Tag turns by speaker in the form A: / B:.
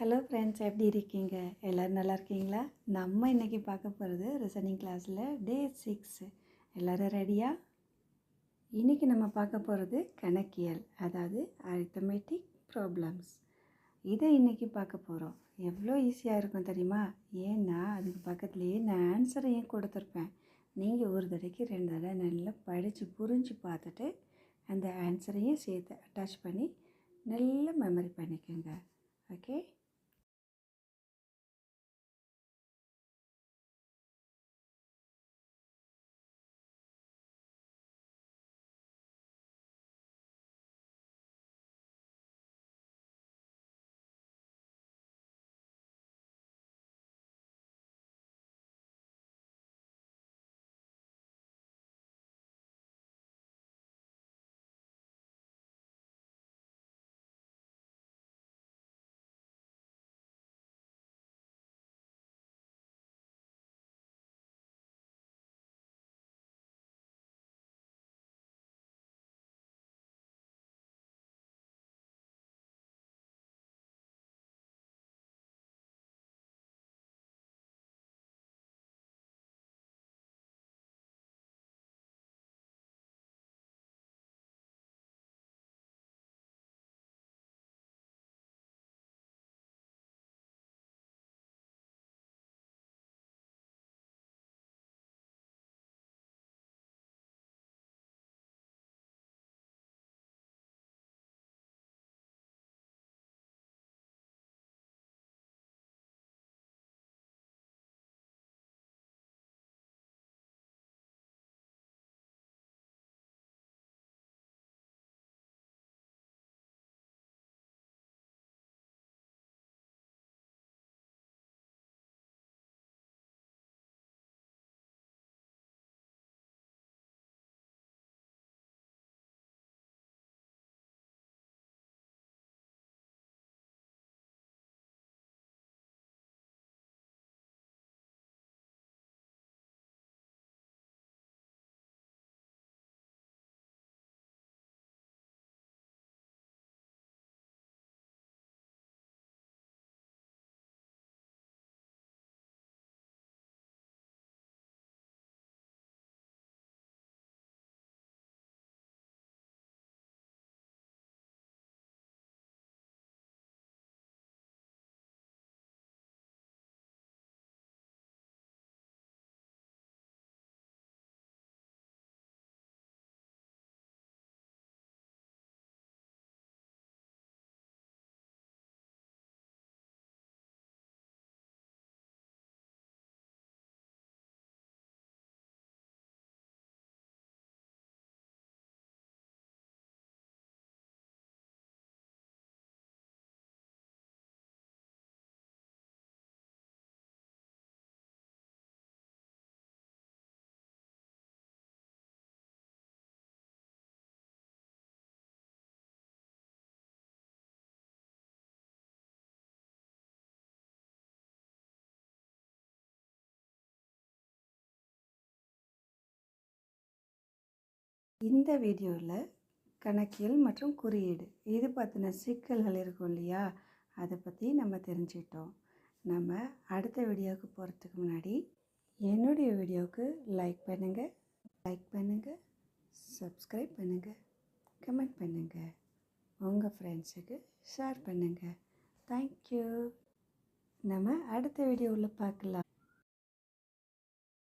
A: Hello friends எப்படி இருக்கீங்க? எல்லோரும் நல்லா இருக்கீங்களா? நம்ம இன்றைக்கி பார்க்க போகிறது ரிசனிங் கிளாஸில் டே சிக்ஸ் எல்லோரும் ரெடியா இன்றைக்கி நம்ம பார்க்க போகிறது கணக்கியல் அதாவது அரித்தமெட்டிக் ப்ராப்ளம்ஸ் இதை இன்றைக்கி பார்க்க போகிறோம் எவ்வளோ ஈஸியாக இருக்கும் தெரியுமா? ஏன்னா அதுக்கு பக்கத்துலேயே நான் ஆன்சரையும் கொடுத்துருப்பேன். நீங்கள் ஒரு தடவைக்கு ரெண்டு தடவை நல்லா படித்து புரிஞ்சு பார்த்துட்டு அந்த ஆன்சரையும் சேர்த்து அட்டாச் பண்ணி நல்லா மெமரி பண்ணிக்கோங்க. ஓகே இந்த வீடியோவில் கணக்கியல் மற்றும் குறியீடு இது பற்றின சிக்கல்கள் இருக்கும் இல்லையா? அதை பற்றி நம்ம தெரிஞ்சிட்டோம் நம்ம அடுத்த வீடியோவுக்கு போகிறதுக்கு முன்னாடி என்னுடைய வீடியோவுக்கு லைக் பண்ணுங்கள் லைக் பண்ணுங்கள் சப்ஸ்கிரைப் பண்ணுங்கள் கமெண்ட் பண்ணுங்கள் உங்கள் ஃப்ரெண்ட்ஸுக்கு ஷேர் பண்ணுங்கள் தேங்க்யூ. நம்ம அடுத்த வீடியோவில் பார்க்கலாம்.